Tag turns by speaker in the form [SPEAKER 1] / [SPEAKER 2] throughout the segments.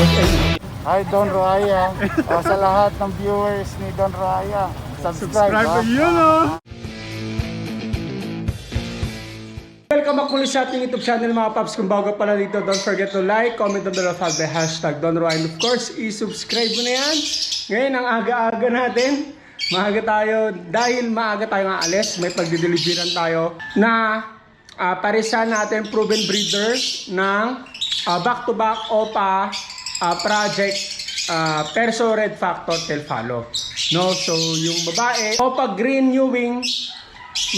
[SPEAKER 1] Hi Don Raya. o, sa lahat ng viewers ni Don Raya, subscribe.
[SPEAKER 2] Subscribe
[SPEAKER 1] ha?
[SPEAKER 2] yun, oh. Welcome back muli sa ating YouTube channel mga paps. Kung bago pala dito, don't forget to like, comment on the love the hashtag Don Roy. And of course, i-subscribe mo na yan. Ngayon, ang aga-aga natin. Maaga tayo, dahil maaga tayo nga alis, may pagdideliveran tayo na uh, parisa natin proven breeder ng ah, back-to-back OPA ah, project ah, Perso Red Factor Tail Follow. No, so yung babae, OPA Green New Wing,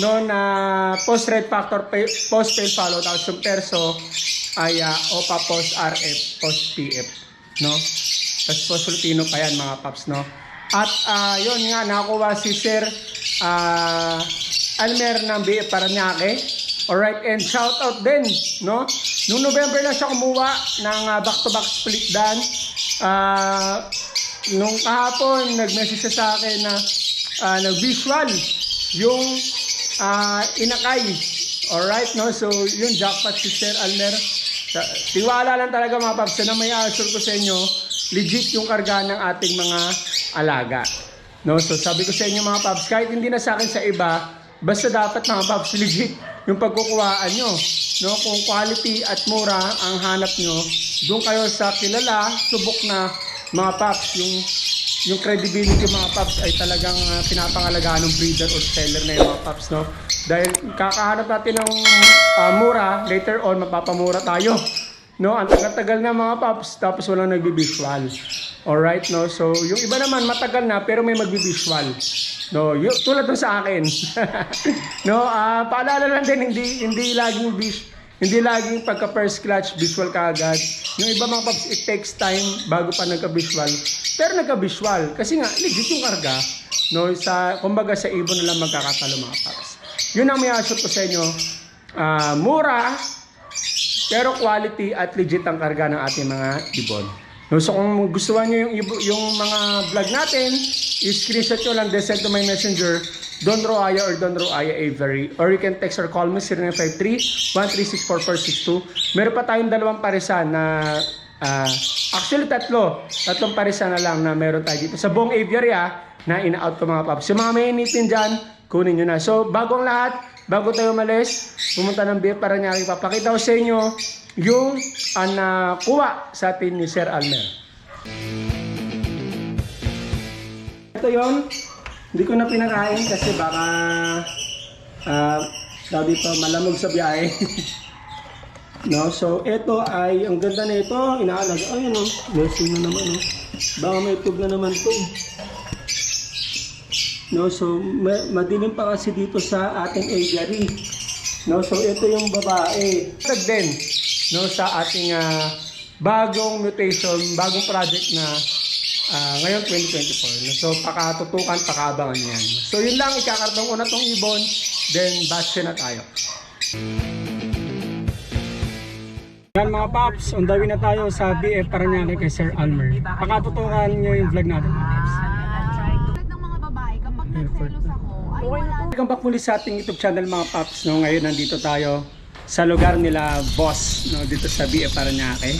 [SPEAKER 2] no na post red factor post tail follow tapos yung perso ay uh, OPA post RF post PF no? Tapos post Filipino pa yan mga paps no? At ah, yun nga nakakuha si Sir ah, Almer ng BF Paranaque. Alright and shout out din no nung November na siya kumuha ng back to back split dan ah nung kahapon nag-message siya sa akin na ah, nag-visual yung ah, inakay. Alright, no? So, yun, jackpot si Sir Almer. Tiwala lang talaga mga paps na may assure ko sa inyo, legit yung karga ng ating mga alaga. No? So, sabi ko sa inyo mga paps, kahit hindi na sa akin sa iba, basta dapat mga paps, legit yung pagkukuhaan nyo. No? Kung quality at mura ang hanap nyo, doon kayo sa kilala, subok na mga paps, yung yung credibility mga paps ay talagang uh, pinapangalagaan ng breeder or seller na yung mga paps, no? Dahil kakahanap natin ng ah, mura, later on mapapamura tayo. No, ang tagal-tagal na mga paps, tapos walang nagbibisual. Alright, no? So, yung iba naman matagal na pero may magbibisual. No, yung, tulad ng sa akin. no, ah paalala lang din, hindi, hindi laging bis, hindi laging pagka first clutch visual kaagad. Yung iba mga paps, it takes time bago pa nagka-visual. Pero nagka-visual kasi nga legit yung karga. No, sa kumbaga sa ibon na lang magkakatalo mga paps. Yun ang may assure ko sa inyo. Ah, mura pero quality at legit ang karga ng ating mga ibon. No, so kung gustuhan nyo yung, yung mga vlog natin, i-screenshot nyo lang, then send to my messenger, Don Roaya or Don Roaya Avery. Or you can text or call me 0953-1364462. Meron pa tayong dalawang parisan na, ah, actually tatlo, tatlong parisan na lang na meron tayo dito sa buong aviary ah, na ina-out ko mga paps. Yung mga may initin dyan, kunin nyo na. So, bago ang lahat, bago tayo umalis, pumunta ng BF para niya ipapakita ko sa inyo yung uh, nakuha sa atin ni Sir Almer. Ito yon hindi ko na pinakain kasi baka ah daw dito malamog sa biyahe. no, so ito ay ang ganda na ito, inaalaga. Ay, ano, blessing na naman, no. Baka may tug na naman to. No, so ma- madilim pa kasi dito sa ating aviary. No, so ito yung babae. Tag din no sa ating ah, bagong mutation, bagong project na ah, ngayon 2024. No, so pakatutukan, pakaabangan yan. So yun lang ikakartong una tong ibon, then batch na tayo. Yan mga paps, on the way na tayo sa BF Paranaque kay Sir Almer. Pakatutukan nyo yung vlog natin mga paps.
[SPEAKER 3] Tulad ng mga babae, kapag nagselos ako, ay wala
[SPEAKER 2] Welcome back muli sa ating YouTube channel mga paps. No, ngayon nandito tayo sa lugar nila Boss no, dito sa BF Paranaque.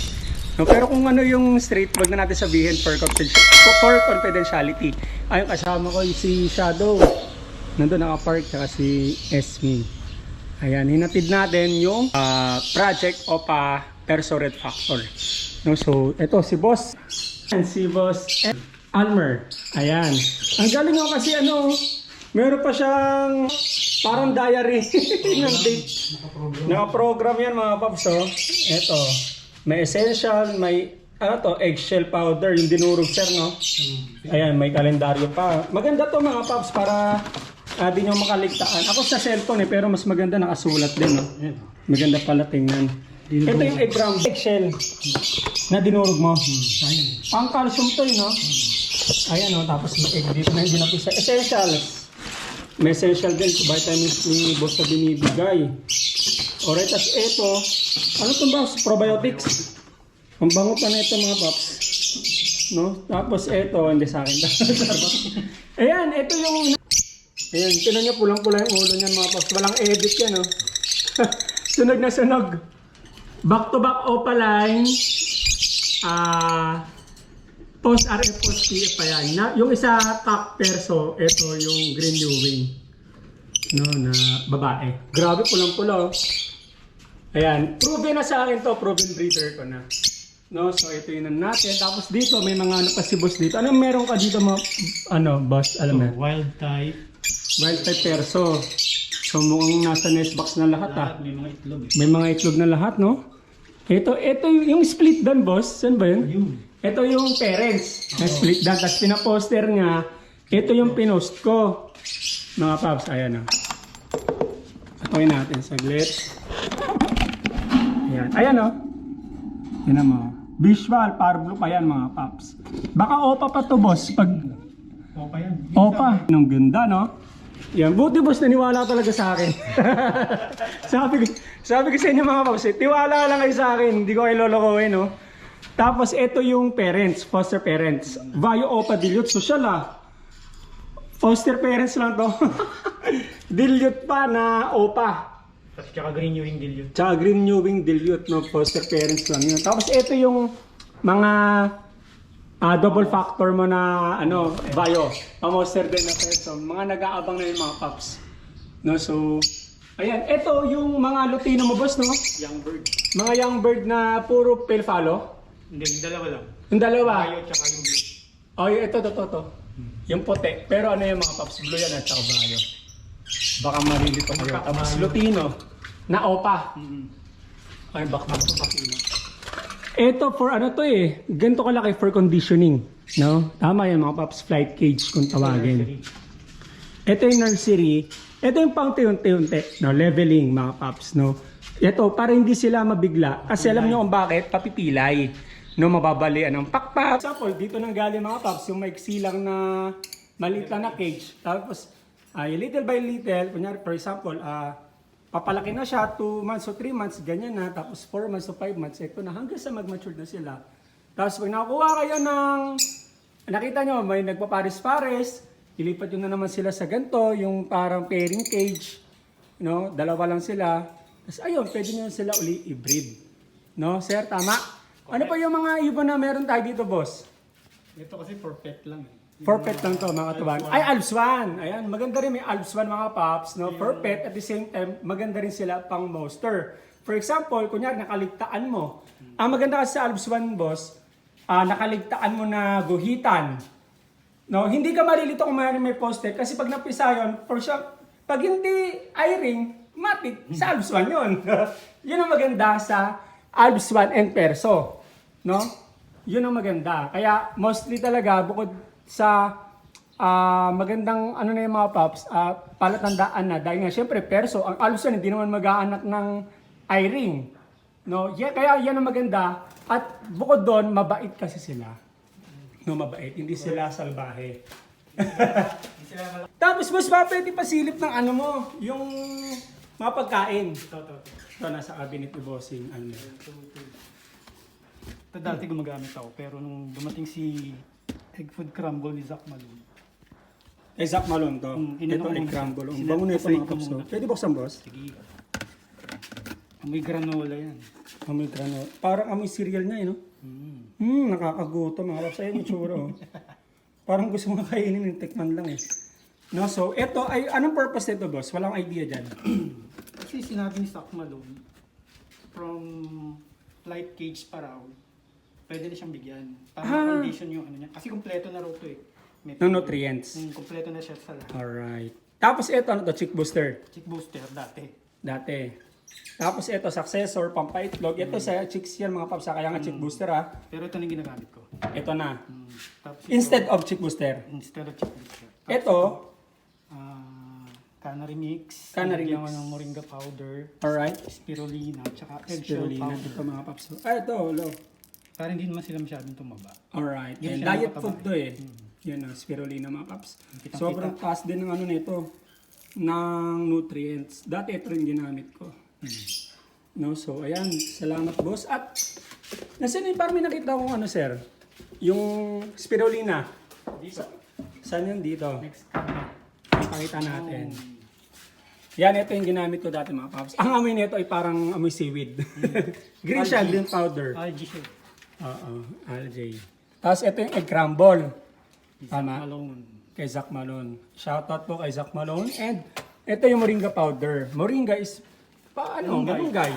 [SPEAKER 2] No, pero kung ano yung street, wag na natin sabihin for, for confidentiality. Ayun kasama ko si Shadow. Nandun nakapark tsaka si Esme. Ayan, hinatid natin yung ah, project of a Perso Red Factor. No, so, ito si Boss. Ayan, si Boss Almer. Ayan. Ang galing ako kasi ano, meron pa siyang parang diary ng date. Naka-program yan mga paps. Oh. Ito. May essential, may ano to, eggshell powder, yung dinurog sir, no? Ayan, may kalendaryo pa. Maganda to mga paps para uh, di nyo makaligtaan. Ako sa cellphone eh, pero mas maganda nakasulat din, no? Maganda pala tingnan. Ito yung egg round, eggshell na dinurog mo. Pang calcium to, eh, no? Ayan, no? Tapos may egg dito na hindi napisa. Essentials. May essential din, vitamins ni boss na binibigay. Alright, at ito, ano itong ba? Probiotics. Ang bango pa na ito mga paps. No? Tapos ito, hindi sa akin. Ayan, ito yung... Ayan, tinan niyo pulang-pula yung ulo niyan mga paps. Walang edit yan, no? sunog na sunog. Back to back opaline. ah, post RF, post PF pa yan. Na, yung isa cock perso, ito yung green new wing. No, na babae. Grabe, pulang-pula. oh. Ayan, proven na sa akin to, proven breeder ko na. No, so ito yun na natin. Tapos dito, may mga ano pa si boss dito. Anong meron ka dito, mga, ano, boss? Alam mo?
[SPEAKER 4] Wild type,
[SPEAKER 2] Wild type perso. So mukhang nasa nest box na lahat ah.
[SPEAKER 4] lahat may mga itlog. eh.
[SPEAKER 2] May mga itlog na lahat, no? Ito, ito yung, yung split down, boss. Saan ba yun?
[SPEAKER 4] Ayun.
[SPEAKER 2] Ito yung parents na split down. Tapos pinaposter niya. Ito yung pinost ko. Mga paps, ayan na. Patuloy natin saglit. Ayan. Ayan, no? Yan mo. Visual, parblue pa yan, mga paps. Baka opa pa to, boss. Pag
[SPEAKER 4] O pa yan.
[SPEAKER 2] Opa. Ang ganda, no? Yan, buti boss, naniwala talaga sa akin. sabi ko, sabi ko sa inyo mga paps, eh, tiwala lang kayo sa akin, hindi ko kayo lolokohin, no? Tapos, ito yung parents, foster parents. Vayo Opa Dilute, social ah. Foster parents lang to. dilute pa na Opa.
[SPEAKER 4] Tapos tsaka green yung dilute.
[SPEAKER 2] Tsaka Green New Wing Dilute, no? Foster parents lang yun. Tapos, ito yung mga ah, double factor mo na ano, bio. Pamoster din na person. Mga nag-aabang na yung mga pups. No, so, ayan. Ito yung mga Lutino mo, boss, no?
[SPEAKER 4] Young bird.
[SPEAKER 2] Mga young bird na puro pale follow.
[SPEAKER 4] Hindi, yung dalawa lang.
[SPEAKER 2] Yung dalawa.
[SPEAKER 4] Tayo tsaka yung blue.
[SPEAKER 2] Oh, yung ito, to, to, to. Yung puti. Pero ano yung mga pups? Blue yan at saka bio. Baka marilito kayo. Tapos Lutino. Na opa. Ay, bak bak Lutino. Ito for ano to eh. Ganito kalaki for conditioning. No? Tama yan mga pups. Flight cage kung tawagin. Ito yung nursery. Ito yung pang unti-unti. No? Leveling mga pups. No? Ito, para hindi sila mabigla. Kasi alam nyo kung bakit? Papipilay. No, mababalian ng pakpak. Example, dito nang galing mga pups, yung maiksi lang na maliit lang na cage. Tapos, ay little by little, kunyari, for example, ah papalaki na siya, 2 months o 3 months, ganyan na. Tapos 4 months o 5 months, ito na, hanggang sa mag-mature na sila. Tapos pag nakuha kayo ng, nakita nyo, may nagpapares-pares, ilipat nyo na naman sila sa ganito, yung parang pairing cage, no? dalawa lang sila. Tapos ayun, pwede nyo sila uli i-breed. No, sir, tama? Ano pa yung mga ibon na meron tayo dito, boss?
[SPEAKER 4] Ito kasi for pet lang eh.
[SPEAKER 2] Pet lang to, mga tuban. Ay, Alpswan! Ayan, maganda rin may Alpswan mga paps, no? Pet, at the same time, maganda rin sila pang monster. For example, kunyari, nakaligtaan mo. Ang maganda kasi sa Alpswan, boss, ah, nakaligtaan mo na guhitan. No, hindi ka malilito kung mayroon may poster kasi pag napisa yun, for sure, pag hindi eye-ring, matik, sa Alpswan yun. yun ang maganda sa Alpswan and Perso. No? Yun ang maganda. Kaya mostly talaga, bukod sa ah, magandang ano na yung mga pups, ah, palatandaan na. Dahil nga, syempre, Perso, ang Alpswan hindi naman mag-aanak ng eye-ring. No? Yeah, kaya yan ang maganda. At bukod doon, mabait kasi sila. No, mabait. Hindi sila salbahe. Tapos, boss, pa pwede pasilip ng ano mo, yung mga pagkain.
[SPEAKER 4] Ito, ito, ito.
[SPEAKER 2] Ito, nasa cabinet ni Bossing. Ano.
[SPEAKER 4] Ito dati gumagamit ako, pero nung dumating si egg food crumble ni Zach Malone.
[SPEAKER 2] Eh, Zach Malone to.
[SPEAKER 4] Mm,
[SPEAKER 2] ito
[SPEAKER 4] muna.
[SPEAKER 2] crumble. Ang bango na ito mga
[SPEAKER 4] muna.
[SPEAKER 2] Pwede buksan, boss?
[SPEAKER 4] Sige. Amoy granola yan.
[SPEAKER 2] Amoy grano. Parang amoy cereal niya, eh, no?
[SPEAKER 4] Mm.
[SPEAKER 2] Hmm, nakakagutom mga kapso. Ayun yung tsura, oh. Parang gusto mo kainin yung tikman lang, eh. No, so, ito ay, anong purpose nito, boss? Walang idea dyan.
[SPEAKER 4] Kasi sinabi ni Zach Malone, from flight cage pa raw, pwede na siyang bigyan. Para
[SPEAKER 2] Ah.
[SPEAKER 4] condition yung ano niya. Kasi kumpleto na raw to eh. May
[SPEAKER 2] Ng nutrients.
[SPEAKER 4] Mm, kumpleto na siya sa lahat.
[SPEAKER 2] Alright. Tapos ito, ano to? Chick booster.
[SPEAKER 4] Chick booster dati.
[SPEAKER 2] Dati. Tapos ito, successor, pampaitlog. Ito sa chicks yan, mga paps. Kaya nga chick booster, ha?
[SPEAKER 4] Pero ito na yung ginagamit ko.
[SPEAKER 2] Ito na.
[SPEAKER 4] Mm. Tapos ito,
[SPEAKER 2] Instead of chick booster.
[SPEAKER 4] instead of chick booster. Tapos
[SPEAKER 2] Ito,
[SPEAKER 4] ah, canary mix.
[SPEAKER 2] Canary mix.
[SPEAKER 4] ng moringa powder,
[SPEAKER 2] alright.
[SPEAKER 4] spirulina, tsaka eggshell
[SPEAKER 2] Spirulina.
[SPEAKER 4] powder.
[SPEAKER 2] Ito mga paps. Ah, ito, lo.
[SPEAKER 4] Para hindi naman sila masyadong tumaba.
[SPEAKER 2] Alright. And
[SPEAKER 4] siya
[SPEAKER 2] diet food to eh. Yan na, spirulina mga.
[SPEAKER 4] Kitang-kita.
[SPEAKER 2] Sobrang taas din ng ano nito. Ng nutrients. Dati ito rin ginamit ko. No, so ayan, salamat boss. At nasaan yung parang may nakita kong ano sir? Yung spirulina.
[SPEAKER 4] Dito.
[SPEAKER 2] Saan yun dito?
[SPEAKER 4] Next camera.
[SPEAKER 2] Pakita natin. Yan, ito yung ginamit ko dati mga paps. Ang amoy nito ay parang amoy seaweed. green siya, green powder.
[SPEAKER 4] Algae siya.
[SPEAKER 2] Oo, LJ. Tapos ito yung egg crumble. Tama?
[SPEAKER 4] Malone.
[SPEAKER 2] Kay Zach Malone. Shoutout po kay Zach Malone. And ito yung moringa powder. Moringa is paano? Malunggay.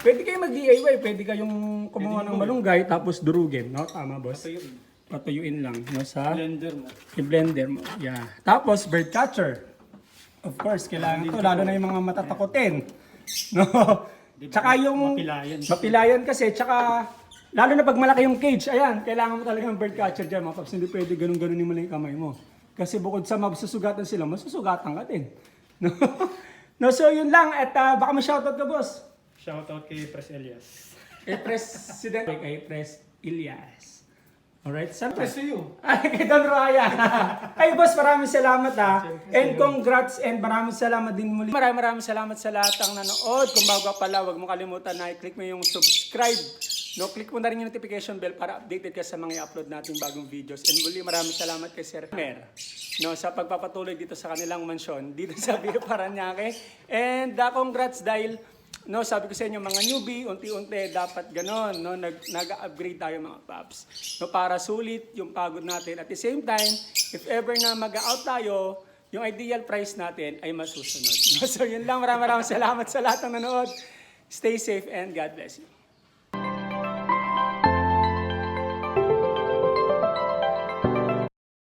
[SPEAKER 2] Pwede kayo mag-DIY. Pwede kayong kumuha ng malunggay tapos durugin. No? Tama, boss?
[SPEAKER 4] Yun,
[SPEAKER 2] Patuyuin lang. No? Sa
[SPEAKER 4] blender mo.
[SPEAKER 2] i-blender mo. Yeah. Tapos, bird catcher. Of course, kailangan to. Lalo na yung mga matatakotin. No? Tsaka yung...
[SPEAKER 4] Mapilayan.
[SPEAKER 2] Mapilayan kasi. Tsaka, lalo na pag malaki yung cage, ayan, kailangan mo talaga ng bird catcher dyan. Mga paps, hindi pwede lang yung kamay mo. Kasi bukod sa masusugatan sila, masusugatan ka din. No? no, so yun lang. At ah, baka ma-shoutout ka, boss.
[SPEAKER 4] Shoutout kay Pres Elias.
[SPEAKER 2] Kay President. Kay Pres Ilias. Alright, saan
[SPEAKER 4] Pres to you.
[SPEAKER 2] Ay, kay Don Raya. Ay, boss, maraming salamat ha. And congrats and maraming salamat din muli. Maraming maraming salamat sa lahat ng nanood. Kung bago pala, huwag mo kalimutan na i-click mo yung subscribe. No, click mo na rin yung notification bell para updated ka sa mga i-upload nating bagong videos. And muli, maraming salamat kay Sir Mer. No, sa pagpapatuloy dito sa kanilang mansyon, dito sa Via Paranaque. And uh, congrats dahil No, sabi ko sa inyo mga newbie, unti-unti dapat ganon, no, nag nag-upgrade tayo mga paps. No, para sulit yung pagod natin. At the same time, if ever na mag-out tayo, yung ideal price natin ay masusunod. No, so yun lang, maraming maraming salamat sa lahat ng nanood. Stay safe and God bless you.